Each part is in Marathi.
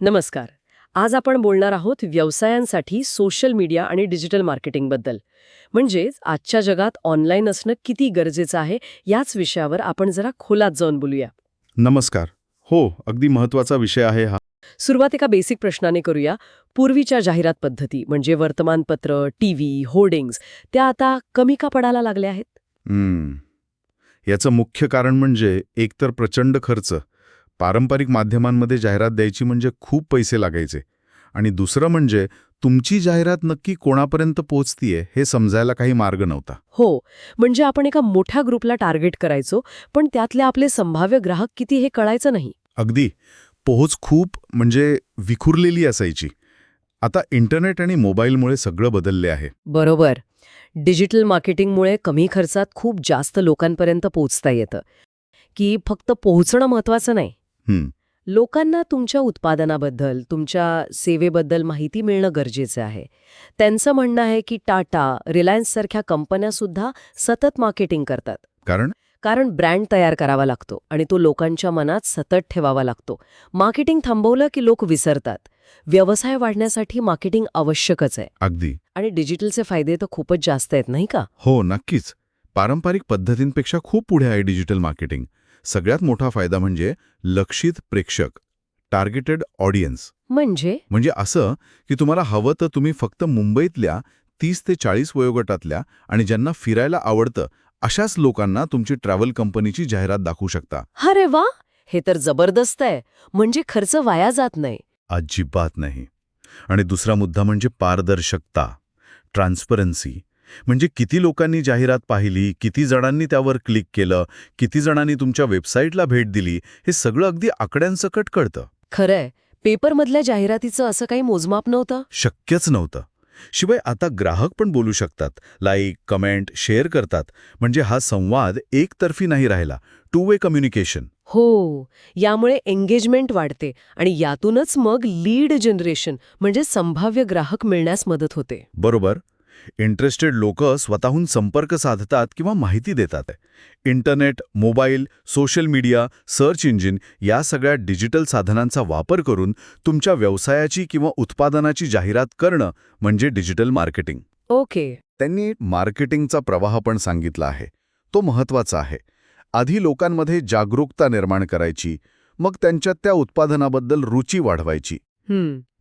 नमस्कार. आज आपण बोलणार आहोत व्यवसायांसाठी सोशल मीडिया आणि डिजिटल मार्केटिंगबद्दल म्हणजेच आजच्या जगात ऑनलाईन असणं किती गरजेचं आहे याच विषयावर आपण जरा खोलात जाऊन बोलूया. नमस्कार. हो अगदी महत्त्वाचा विषय आहे हा. सुरुवात एका बेसिक प्रश्नाने करूया. पूर्वीच्या जाहिरात पद्धती म्हणजे वर्तमानपत्र टीव्ही होर्डिंग्ज त्या आता कमी का पडायला लागल्या आहेत. याचं मुख्य कारण म्हणजे एकतर प्रचंड खर्च पारंपरिक माध्यमांमध्ये जाहिरात द्यायची म्हणजे खूप पैसे लागायचे. आणि दुसरं म्हणजे तुमची जाहिरात नक्की कोणापर्यंत पोहोचतीये हे समजायला काही मार्ग नव्हता. हो म्हणजे आपण एका मोठ्या ग्रुपला टार्गेट करायचो पण त्यातले आपले संभाव्य ग्राहक किती हे कळायचं नाही. अगदी. पोहोच खूप म्हणजे विखुरलेली असायची. आता इंटरनेट आणि मोबाईलमुळे सगळं बदलले आहे. बरोबर. डिजिटल मार्केटिंगमुळे कमी खर्चात खूप जास्त लोकांपर्यंत पोहोचता येतं. की फक्त पोहोचणं महत्वाचं नाही. लोकांना तुमच्या उत्पादनाबद्दल तुमच्या सेवेबद्दल माहिती मिळणं गरजेचं आहे. त्यांचं म्हणणं आहे की टाटा रिलायन्ससारख्या कंपन्यासुद्धा सतत मार्केटिंग करतात. कारण? कारण ब्रँड तयार करावा लागतो आणि तो लोकांच्या मनात सतत ठेवावा लागतो. मार्केटिंग थांबवलं की लोक विसरतात. व्यवसाय वाढण्यासाठी मार्केटिंग आवश्यकच आहे. अगदी. आणि डिजिटलचे फायदे तर खूपच जास्त आहेत नाही का? हो नक्कीच. पारंपरिक पद्धतींपेक्षा खूप पुढे आहे डिजिटल मार्केटिंग. सगळ्यात मोठा फायदा म्हणजे लक्षित प्रेक्षक टार्गेटेड ऑडियन्स म्हणजे? म्हणजे असं की तुम्हाला हवं तर तुम्ही फक्त मुंबईतल्या तीस ते चाळीस वयोगटातल्या आणि ज्यांना फिरायला आवडतं अशाच लोकांना तुमची ट्रॅव्हल कंपनीची जाहिरात दाखवू शकता. अरे वा! हे तर जबरदस्त आहे. म्हणजे खर्च वाया जात नाही. अजिबात नाही. आणि दुसरा मुद्दा म्हणजे पारदर्शकता ट्रान्सपरन्सी म्हणजे किती लोकांनी जाहिरात पाहिली किती जणांनी त्यावर क्लिक केलं किती जणांनी तुमच्या वेबसाईटला भेट दिली हे सगळं अगदी आकड्यांसकट कळतं. खरंय. पेपरमधल्या जाहिरातीचं असं काही मोजमाप नव्हतं? शक्यच नव्हतं. शिवाय आता ग्राहक पण बोलू शकतात लाईक कमेंट शेअर करतात. म्हणजे हा संवाद एकतर्फी नाही राहिला टू वे कम्युनिकेशन. हो यामुळे एंगेजमेंट वाढते आणि यातूनच मग लीड जनरेशन म्हणजे संभाव्य ग्राहक मिळण्यास मदत होते. बरोबर. इंटरेस्टेड लोक स्वतःहून संपर्क साधतात किंवा माहिती देतात. Internet mobile social media search engine या सगळ्या डिजिटल साधनांचा वापर करून तुमच्या व्यवसायाची किंवा उत्पादनाची जाहिरात करणं म्हणजे डिजिटल मार्केटिंग. ओके. त्यांनी मार्केटिंगचा प्रवाह पण सांगितला आहे. तो महत्त्वाचा आहे. आधी लोकांमध्ये जागरूकता निर्माण करायची मग त्यांच्यात त्या उत्पादनाबद्दल रुची वाढवायची.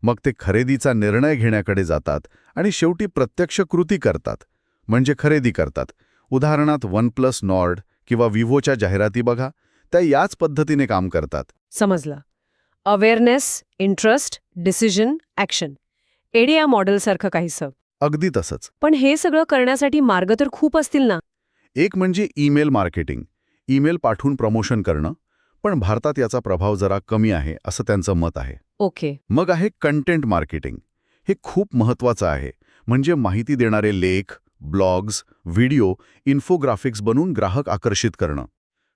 मग ते खरेदीचा निर्णय घेण्याकडे जातात आणि शेवटी प्रत्यक्ष कृती करतात. म्हणजे खरेदी करतात. उदाहरणार्थ वन प्लस नॉर्ड किंवा विव्होच्या जाहिराती बघा. त्या याच पद्धतीने काम करतात. समजलं. Awareness interest decision action. AIDA मॉडेलसारखं काहीसं. अगदी तसंच. पण हे सगळं करण्यासाठी मार्ग तर खूप असतील ना? एक म्हणजे ईमेल मार्केटिंग. ईमेल पाठवून प्रमोशन करणं. पण भारतात याचा प्रभाव जरा कमी आहे असं त्यांचं मत आहे. ओके. मग आहे कंटेंट मार्केटिंग. हे खूप महत्वाचं आहे. म्हणजे माहिती देणारे लेख ब्लॉग्स व्हिडिओ इन्फोग्राफिक्स बनवून ग्राहक आकर्षित करणं.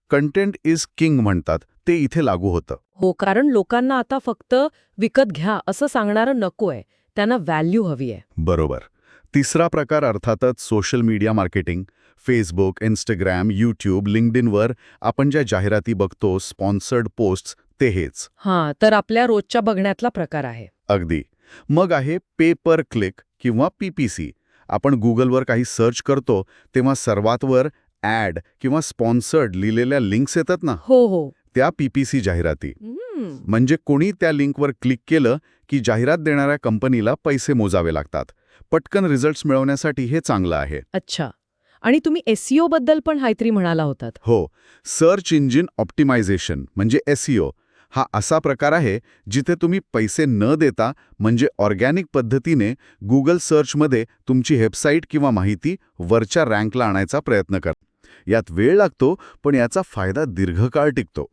कंटेंट इज किंग म्हणतात ते इथे लागू होतं. हो कारण लोकांना आता फक्त विकत घ्या असं सांगणारं नको आहे. त्यांना व्हॅल्यू हवी आहे. बरोबर. तिसरा प्रकार अर्थातच social media marketing Facebook Instagram YouTube लिंक्डइनवर आपण ज्या जाहिराती बघतो स्पॉन्सर्ड पोस्ट्स ते हेच. हां तर आपल्या रोजच्या बघण्यातला प्रकार आहे. अगदी. मग आहे पे पर क्लिक किंवा पीपीसी आपण गुगलवर काही सर्च करतो तेव्हा सर्वात वर ॲड किंवा स्पॉन्सर्ड लिहिलेल्या लिंक्स येतात ना? हो हो. त्या पीपीसी जाहिराती. म्हणजे कोणी त्या लिंकवर क्लिक केलं की जाहिरात देणाऱ्या कंपनीला पैसे मोजावे लागतात. पटकन रिझल्ट्स मिळवण्यासाठी हे चांगलं आहे. अच्छा. आणि तुम्ही एसईओ बद्दल पण काहीतरी म्हणाला होतात. हो सर्च इंजिन ऑप्टिमायझेशन म्हणजे एसईओ हा असा प्रकार आहे जिथे तुम्ही पैसे न देता म्हणजे ऑर्गॅनिक पद्धतीने गुगल सर्चमध्ये तुमची वेबसाईट किंवा माहिती वरच्या रँकला आणायचा प्रयत्न करा. यात वेळ लागतो पण याचा फायदा दीर्घकाळ टिकतो.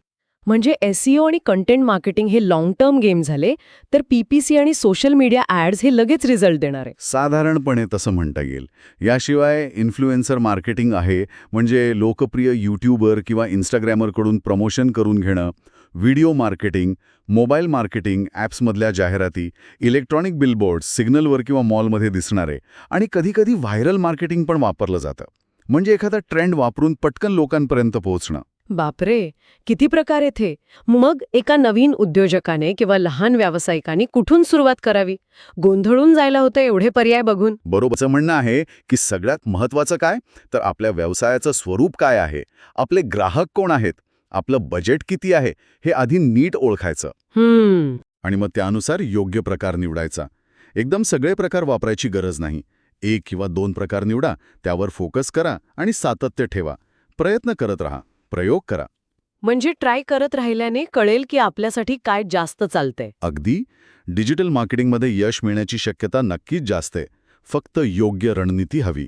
म्हणजे एसईओ आणि कंटेंट मार्केटिंग हे लॉंग टर्म गेम झाले तर पीपीसी आणि सोशल मीडिया ॲड्स हे लगेच रिझल्ट देणार आहे. साधारणपणे तसं म्हणता येईल. याशिवाय इन्फ्लुएन्सर मार्केटिंग आहे म्हणजे लोकप्रिय यूट्यूबर किंवा इंस्टाग्रॅमरकडून प्रमोशन करून घेणं व्हिडिओ मार्केटिंग मोबाईल मार्केटिंग ॲप्समधल्या जाहिराती इलेक्ट्रॉनिक बिलबोर्ड्स सिग्नलवर किंवा मॉलमध्ये दिसणारे आणि कधीकधी व्हायरल मार्केटिंग पण वापरलं जातं. म्हणजे एखादा ट्रेंड वापरून पटकन लोकांपर्यंत पोहोचणं. बापरे किती प्रकार येथे. मग एका नवीन उद्योजकाने किंवा लहान व्यावसायिकाने कुठून सुरुवात करावी? गोंधळून जायला होतं एवढे पर्याय बघून. बरोबरचं म्हणणं आहे की सगळ्यात महत्त्वाचं काय? तर आपल्या व्यवसायाचं स्वरूप काय आहे? आपले ग्राहक कोण आहेत? आपलं बजेट किती आहे? हे आधी नीट ओळखायचं. हम्म. आणि मग त्यानुसार योग्य प्रकार निवडायचा. एकदम सगळे प्रकार वापरायची गरज नाही. एक किंवा दोन प्रकार निवडा त्यावर फोकस करा आणि सातत्य ठेवा. प्रयत्न करत राहा. प्रयोग करा. म्हणजे ट्राय करत राहिल्याने कळेल की आपल्यासाठी काय जास्त चालतंय. अगदी. डिजिटल मार्केटिंगमध्ये यश मिळण्याची शक्यता नक्कीच जास्त आहे. फक्त योग्य रणनीती हवी.